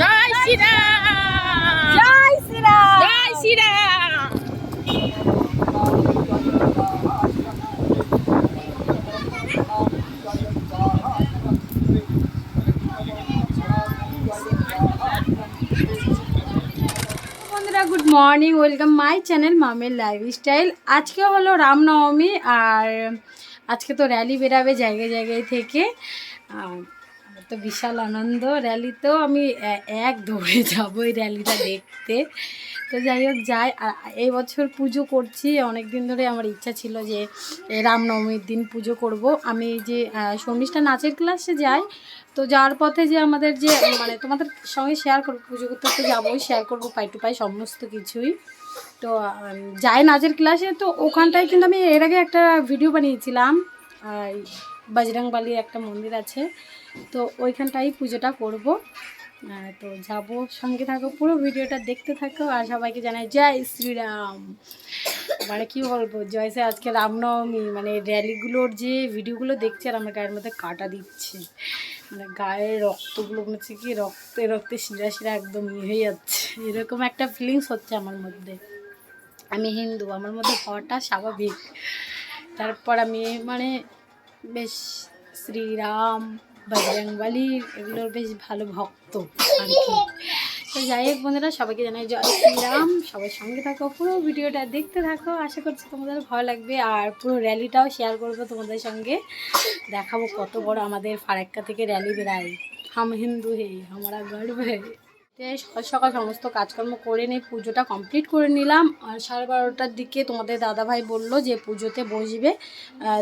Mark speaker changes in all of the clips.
Speaker 1: Joy Shriram.
Speaker 2: Good morning welcome my channel মামের lifestyle আজকে হলো রামনবমী, আর আজকে তো র্যালি বেরাবে জায়গায় জায়গায় থেকে। তো বিশাল আনন্দ। র্যালিতেও আমি এক দৌড়ে যাব এই র্যালিটা দেখতে। তো যাই হোক, যাই। এই বছর পুজো করছি। অনেক দিন ধরে আমার ইচ্ছা ছিল যে রামনবমীর দিন পুজো করব। আমি যে শর্মিষ্ঠা নাচের ক্লাসে যাই, তো যাওয়ার পথে যে আমাদের যে মানে তোমাদের সঙ্গে শেয়ার করব, পুজো করতে তো যাবোই শেয়ার করব পাই টু পাই সমস্ত কিছুই। তো যাই নাচের ক্লাসে, তো ওখানটায় কিন্তু আমি এর আগে একটা ভিডিও বানিয়েছিলাম। আর বজরংবালির একটা মন্দির আছে। তো ওইখানটাই পুজোটা করব। তো যাব, সঙ্গে থাকো, পুরো ভিডিওটা দেখতে থাকো আর সবাইকে জানাই জয় শ্রীরাম। মানে কি বলব জয়সে আজকে রামনবমী মানে র্যালিগুলোর যে ভিডিওগুলো দেখছি আর আমার গায়ের মধ্যে কাটা দিচ্ছে। মানে গায়ের রক্তগুলো মনে হচ্ছে কি রক্তে রক্তে শিরা শিরা একদম ইয়ে হয়ে যাচ্ছে। এরকম একটা ফিলিংস হচ্ছে আমার মধ্যে। আমি হিন্দু, আমার মধ্যে হওয়াটা স্বাভাবিক। তারপর আমি মানে বেশ শ্রীরাম বজরংবলী এগুলোর বেশ ভালো ভক্ত আর কি। তো যাই হোক বন্ধুরা, সবাইকে জানাই জয় শ্রীরাম। সবাই সঙ্গে থাকো, পুরো ভিডিওটা দেখতে থাকো। আশা করছি তোমাদের ভালো লাগবে আর পুরো র্যালিটাও শেয়ার করব তোমাদের সঙ্গে। দেখাবো কত বড় আমাদের ফারাক্কা থেকে র্যালি বেড়াই হাম হিন্দু হে আমরা গর্ব হে। সকাল সকাল সমস্ত কাজকর্ম করে নিয়ে পুজোটা কমপ্লিট করে নিলাম। আর সাড়ে বারোটার দিকে তোমাদের দাদাভাই বলল যে পুজোতে বসবে।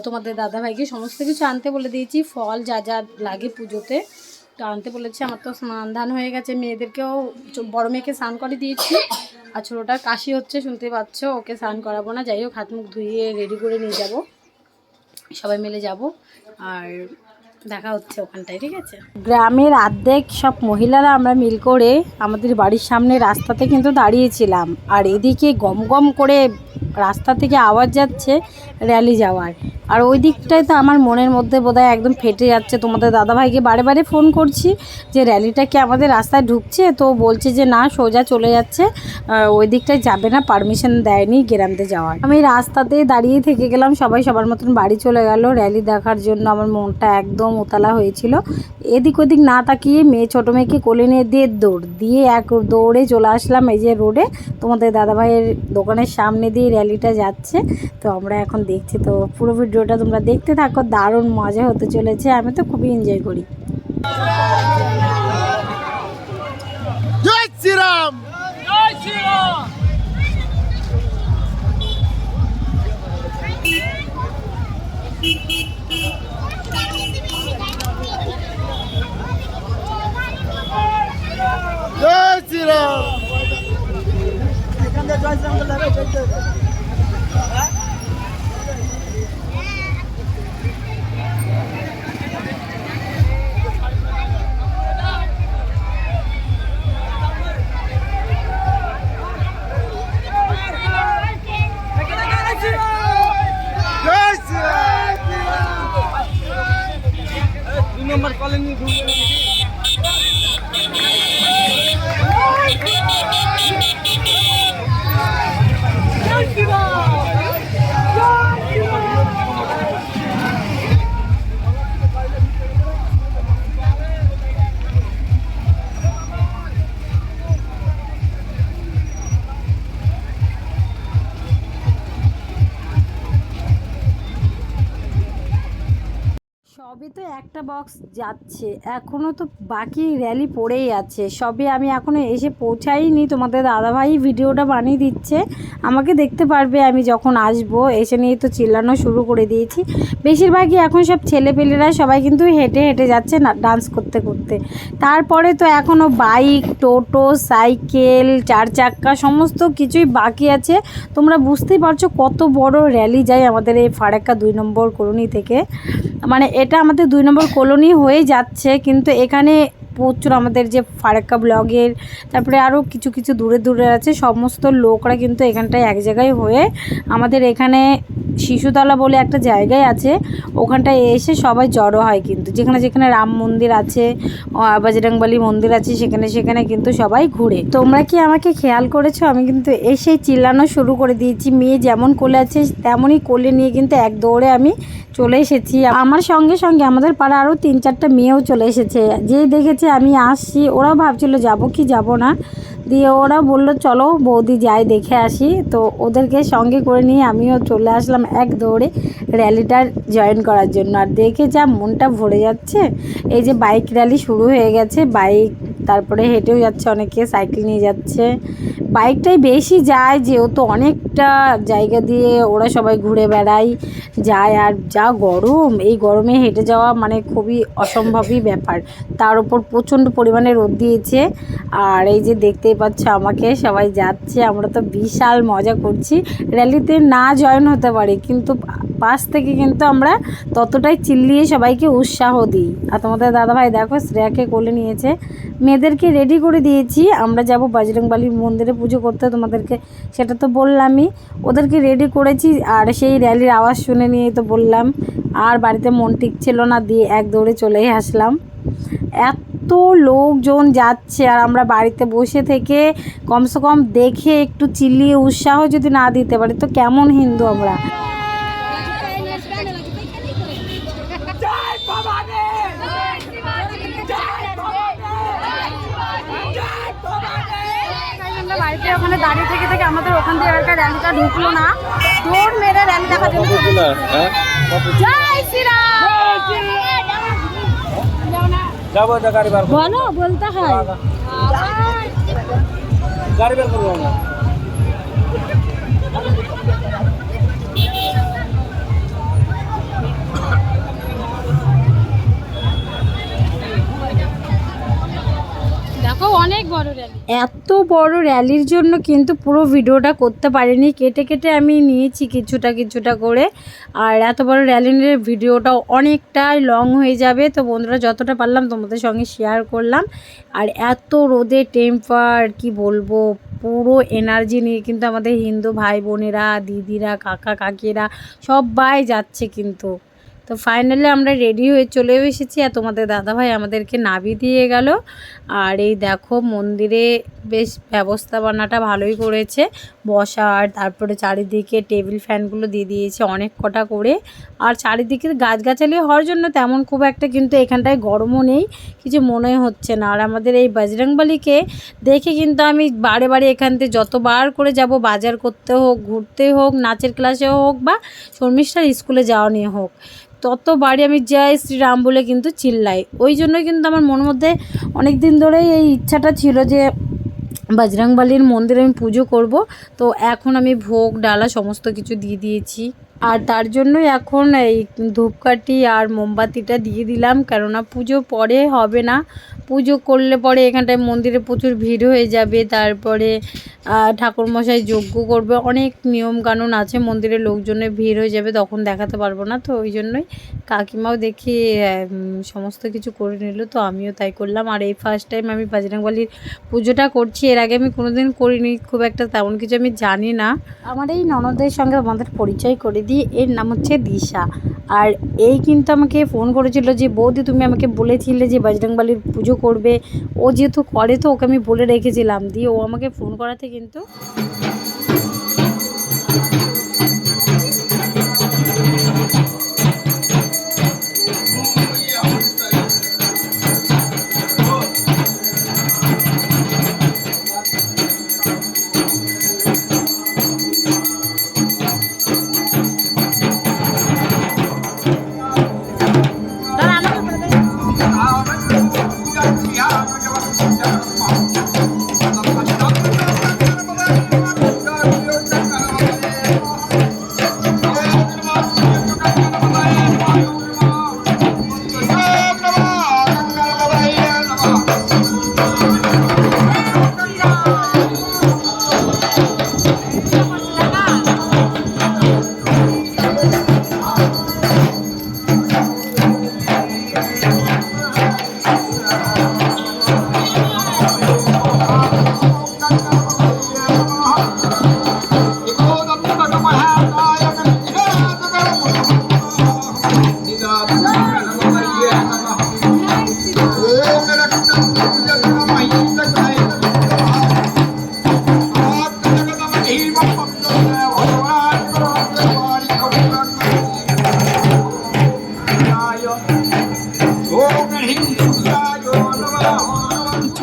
Speaker 2: তোমাদের দাদাভাইকে সমস্ত কিছু আনতে বলে দিয়েছি। ফল যা যা লাগে পুজোতে, তো আনতে বলেছে। আমার তো স্নান ধান হয়ে গেছে। মেয়েদেরকেও বড় মেয়েকে স্নান করে দিয়েছি। আর ছোটোটার কাশি হচ্ছে, শুনতে পাচ্ছ? ওকে স্নান করাবো না। যাই হোক, হাত মুখ ধুয়ে রেডি করে নিয়ে যাব। সবাই মিলে যাব। আর দেখা হচ্ছে ওখানটায়, ঠিক আছে? গ্রামের অর্ধেক সব মহিলারা আমরা মিল করে আমাদের বাড়ির সামনে রাস্তাতে কিন্তু দাঁড়িয়েছিলাম। আর এদিকে গম গম করে রাস্তা থেকে আওয়াজ যাচ্ছে র্যালি যাওয়ার। আর ওই দিকটায় তো আমার মনের মধ্যে বোধহয় একদম ফেটে যাচ্ছে। তোমাদের দাদাভাইকে বারে বারে ফোন করছি যে র্যালিটা কি আমাদের রাস্তায় ঢুকছে? তো বলছে যে, না, সোজা চলে যাচ্ছে। ওই দিকটায় যাবে না পারমিশন দেয়নি গ্রামতে যাওয়ার। আমি রাস্তাতে দাঁড়িয়ে থেকে গেলাম, সবাই সবার মতন বাড়ি চলে গেল। র্যালি দেখার জন্য আমার মনটা একদম উতলা হয়েছিল। এদিক ওদিক না তাকিয়ে মেয়ে, ছোটো মেয়েকে কোলে নিয়ে দিয়ে দৌড়, দিয়ে এক দৌড়ে চলে আসলাম এই যে রোডে তোমাদের দাদাভাইয়ের দোকানের সামনে দিয়ে র্যালিটা যাচ্ছে। তো আমরা এখন দেখছি, তো পুরো ভিডিওটা তোমরা দেখতে থাকো দারুণ মজা হতে চলেছে আমি তো খুবই এনজয় করি।
Speaker 3: জয় শ্রীরাম!
Speaker 1: জয় শ্রীরাম!
Speaker 3: জয় শ্রীরাম! জয়।
Speaker 2: বক্স যাচ্ছে। এখনও তো বাকি র্যালি পড়েই আছে। সবে আমি এখনও এসে পৌঁছাইনি। তোমাদের দাদাভাই ভিডিওটা বানিয়ে দিচ্ছে। আমাকে দেখতে পারবে আমি যখন আসব। এসে নিয়ে তো চিল্লানো শুরু করে দিয়েছি। বেশিরভাগই এখন সব ছেলেপেলেরা সবাই কিন্তু হেঁটে হেঁটে যাচ্ছে না ডান্স করতে করতে। তারপরে তো এখনও বাইক টোটো সাইকেল চার চাক্কা সমস্ত কিছুই বাকি আছে। তোমরা বুঝতেই পারছ কত বড় র্যালি যায় আমাদের এই ফারাক্কা দুই নম্বর কলোনি থেকে। মানে এটা আমাদের দুই নম্বর কলোনি হয়ে যাচ্ছে কিন্তু এখানে প্রচুর আমাদের যে ফারাক্কা ব্লগের, তারপরে আরও কিছু কিছু দূরে দূরে আছে, সমস্ত লোকরা কিন্তু এখানটায় এক জায়গায় হয়ে আমাদের এখানে শিশুতলা বলে একটা জায়গায় আছে, ওখানটায় এসে সবাই জড়ো হয় কিন্তু। যেখানে যেখানে রাম মন্দির আছে বজরংবলী মন্দির আছে, সেখানে সেখানে কিন্তু সবাই ঘুরে। তোমরা কি আমাকে খেয়াল করেছ? আমি কিন্তু এসেই চিল্লানো শুরু করে দিয়েছি, মেয়ে যেমন কোলে আছে, তেমনই কোলে নিয়ে কিন্তু এক দৌড়ে আমি চলে এসেছি। আমার সঙ্গে সঙ্গে আমাদের পাড়া আরও তিন, চারটা মেয়েও চলে এসেছে। যেই দেখেছে আমি আসছি। ওরাও ভাবছিল, যাব কি যাব না? দিয়ে ওরা বলল, চলো বৌদি যাই, দেখে আসি। তো ওদেরকে সঙ্গে করে নিয়ে আমিও চলে আসলাম এক দৌড়ে র্যালিটা জয়েন করার জন্য। আর দেখে যা মনটা ভরে যাচ্ছে, এই যে বাইক র্যালি শুরু হয়ে গেছে, বাইক, তারপরে হেঁটেও যাচ্ছে, অনেকে সাইকেল নিয়ে যাচ্ছে। বাইকটাই বেশি যায়, যেহেতু অনেকটা জায়গা দিয়ে ওরা সবাই ঘুরে বেড়ায়, যায়, আর যা গরম, এই গরমে হেঁটে যাওয়া মানে খুবই অসম্ভবই ব্যাপার। তার উপর প্রচণ্ড পরিমাণে রোদ দিয়েছে, আর এই যে দেখতেই পাচ্ছ আমাকে, সবাই যাচ্ছে, আমরা তো বিশাল মজা করছি। র্যালিতে না জয়েন হতে পারি, কিন্তু পাশ থেকে কিন্তু আমরা ততটাই চিল্লিয়ে সবাইকে উৎসাহ দিই। আর তোমাদের দাদাভাই দেখো, শ্রেয়াকে কোলে নিয়েছে। মেয়েদেরকে রেডি করে দিয়েছি, আমরা যাব বজরংবালী মন্দিরে পুজো করতে তোমাদেরকে, সেটা তো বললামই। ওদেরকে রেডি করেছি, আর সেই র্যালির আওয়াজ শুনে নিয়ে তো বললাম। আর বাড়িতে মন টিকছিল না, দিয়ে এক দৌড়ে চলেই আসলাম। এত লোকজন যাচ্ছে, আর আমরা বাড়িতে বসে থেকে কমসে কম দেখে একটু চিল্লিয়ে উৎসাহ যদি না দিতে পারি, তো কেমন হিন্দু আমরা আমরা? দাঁড়িয়ে থেকে থেকে আমাদের ওখান থেকে একটা র্যালিটা ঢুকলো না। দৌড় মেরে র্যালি দেখা জন্য জয় শ্রীরাম!
Speaker 3: যাব গাড়ি বার
Speaker 2: বলো বলতে হয়।
Speaker 3: গাড়ি বার করব
Speaker 2: অনেক বড় এত বড় র্যালির জন্য কিন্তু পুরো ভিডিওটা করতে পারিনি। কেটে কেটে আমি নিয়েছি কিছুটা কিছুটা করে। আর এত বড় র্যালির ভিডিওটাও অনেকটাই লং হয়ে যাবে। তো বন্ধুরা, যতটা পারলাম তোমাদের সঙ্গে শেয়ার করলাম। আর এত রোদে টেম্পার কি বলব, পুরো এনার্জি নিয়ে কিন্তু আমাদের হিন্দু ভাই বোনেরা দিদিরা কাকা কাকিরা সবাই যাচ্ছে কিন্তু। তো ফাইনালি আমরা রেডি হয়ে চলেও এসেছি আর তোমাদের দাদাভাই আমাদেরকে নাবি দিয়ে গেল। আর এই দেখো মন্দিরে বেশ ব্যবস্থাপনাটা ভালোই করেছে। বসার, তারপরে চারিদিকে টেবিল ফ্যানগুলো দিয়ে দিয়েছে অনেক কটা করে। আর চারিদিকে গাছগাছালি হওয়ার জন্য তেমন খুব একটা কিন্তু এখানটায় গরমও নেই, কিছু মনে হচ্ছে না। আর আমাদের এই বজরংবলীকে দেখে কিন্তু আমি বারে বারে এখান থেকে যতবার করে যাব, বাজার করতে হোক, ঘুরতে হোক, নাচের ক্লাসে হোক বা শর্মিষ্ঠার স্কুলে যাওয়া নিয়ে হোক, ততবারই আমি জয় শ্রীরাম বলে কিন্তু চিল্লাই। ওই জন্য কিন্তু আমার মনের মধ্যে অনেক দিন ধরেই এই ইচ্ছাটা ছিল যে বজরংবলীর মন্দিরে আমি পুজো করব। তো এখন আমি ভোগ, ডালা সমস্ত কিছু দিয়ে দিয়েছি। আর তার জন্যই এখন এই ধূপকাঠি আর মোমবাতিটা দিয়ে দিলাম। কেননা পুজো পরে হবে না। পুজো করলে পরে এখানটায় মন্দিরে প্রচুর ভিড় হয়ে যাবে, তারপরে ঠাকুরমশাই যজ্ঞ করবে, অনেক নিয়ম কানুন আছে, মন্দিরে লোকজনের ভিড় হয়ে যাবে, তখন দেখাতে পারব না, তো ওই জন্যই কাকিমাও দেখি সমস্ত কিছু করে নিল, তো আমিও তাই করলাম, আর এই ফার্স্ট টাইম আমি বাজরাংবালির পুজোটা করছি, এর আগে আমি কোনোদিন করিনি, খুব একটা তেমন কিছু আমি জানি না। আমার এই ননদের সঙ্গে আমাদের পরিচয় করে দিই, এর নাম হচ্ছে দিশা, আর এই কিন্তু আমাকে ফোন করেছিল যে, বৌদি তুমি আমাকে বলেছিলে যে, বজরংবলির পুজো করবে। ও যেহেতু করে তো ওকে আমি বলে রেখেছিলাম। দিয়ে ও আমাকে ফোন করাতে কিন্তু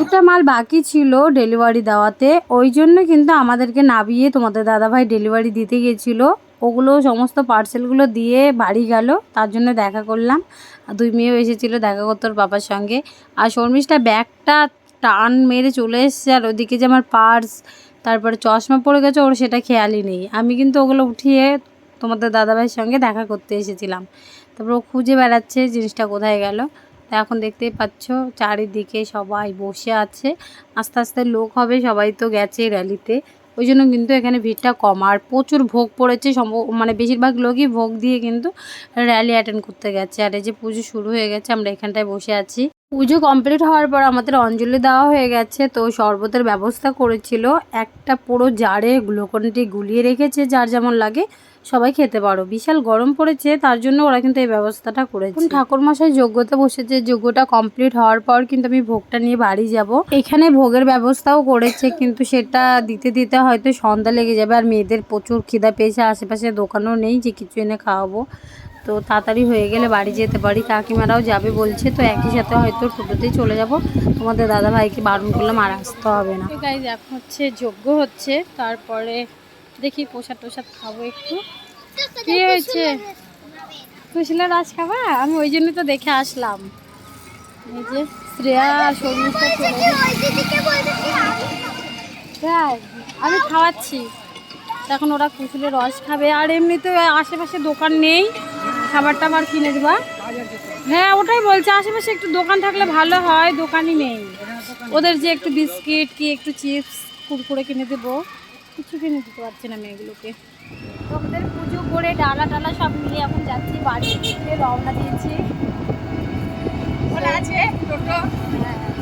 Speaker 2: কিছুটা মাল বাকি ছিল ডেলিভারি দেওয়াতে। ওই জন্য কিন্তু আমাদেরকে নামিয়ে তোমাদের দাদাভাই ডেলিভারি দিতে গিয়েছিল। ওগুলো সমস্ত পার্সেলগুলো দিয়ে বাড়ি গেল, তার জন্য দেখা করলাম। দুই মেয়েও এসেছিল দেখা করতে ওর বাবার সঙ্গে। আর শর্মিষ্ঠা ব্যাগটা টান মেরে চলে এসছে, আর ওদিকে যে আমার পার্স তারপরে চশমা পড়ে গেছে, ওর সেটা খেয়ালই নেই। আমি কিন্তু ওগুলো উঠিয়ে তোমাদের দাদাভাইয়ের সঙ্গে দেখা করতে এসেছিলাম। তারপর ও খুঁজে বেড়াচ্ছে জিনিসটা কোথায় গেল। তো এখন দেখতেই পাচ্ছ, চারিদিকে সবাই বসে আছে। আস্তে আস্তে লোক হবে, সবাই তো গেছে র্যালিতে। ওই জন্য কিন্তু এখানে ভিড়টা কম। আর প্রচুর ভোগ পড়েছে মানে বেশিরভাগ লোকই ভোগ দিয়ে কিন্তু র্যালি অ্যাটেন্ড করতে গেছে। আর এই যে পুজো শুরু হয়ে গেছে, আমরা এখানটায় বসে আছি। পুজো কমপ্লিট হওয়ার পর আমাদের অঞ্জলি দেওয়া হয়ে গেছে, তো শরবতের ব্যবস্থা করেছিল। একটা পুরো জারে গ্লুকনটি গুলিয়ে রেখেছে, যার যেমন লাগে সবাই খেতে পারো। বিশাল গরম পড়েছে, তার জন্য ওরা কিন্তু এই ব্যবস্থাটা করেছে। ঠাকুর মশাই যজ্ঞতে বসেছে যজ্ঞটা কমপ্লিট হওয়ার পর কিন্তু আমি ভোগটা নিয়ে বাড়ি যাব। এখানে ভোগের ব্যবস্থাও করেছে, কিন্তু সেটা দিতে দিতে হয়তো সন্ধ্যা লেগে যাবে, আর মেয়েদের প্রচুর খিদা পেয়েছে, আশেপাশে দোকানও নেই যে কিছু এনে খাওয়াবো। তো তাড়াতাড়ি হয়ে গেলে বাড়ি যেতে পারি। কাকিমারাও যাবে বলছে, তো একই সাথে হয়তো টোটোতেই চলে যাব। তোমাদের দাদা ভাইকে বারণ করলাম, আর আসতে হবে না। গাইজ এখন হচ্ছে যজ্ঞ হচ্ছে, তারপরে দেখি প্রসাদ টোসাদ খাব একটু। কি হয়েছে? কুশলা রাজ খাবা? আমি ওই জন্য তো দেখে আসলাম। এই যে শ্রেয়া শর্মিষ্ঠা তাই আমি খাওয়াচ্ছি। এখন ওরা কুচুলের রস খাবে, আর এমনিতে আশেপাশে দোকান নেই। খাবার টাবার কিনে দেবা? হ্যাঁ ওটাই বলছে আশেপাশে একটু দোকান থাকলে ভালো হয় দোকানই নেই। ওদের যে একটু বিস্কিট কি একটু চিপস কুরকুরে কিনে দেবো। কিছু কিনে দিতে পারছি না মেয়েগুলোকে। তো আমাদের পুজো করে ডালা টালা সব মিলিয়ে এখন যাচ্ছি বাড়ি থেকে রওনা দিয়েছি।
Speaker 1: ওলা আছে টোটো।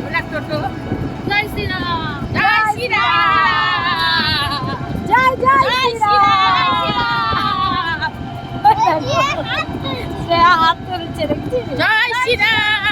Speaker 1: ওলা টোটো। জয় শ্রীরাম। জয় শ্রীরাম।
Speaker 2: 아픈
Speaker 1: 지렁지. 자, 시작.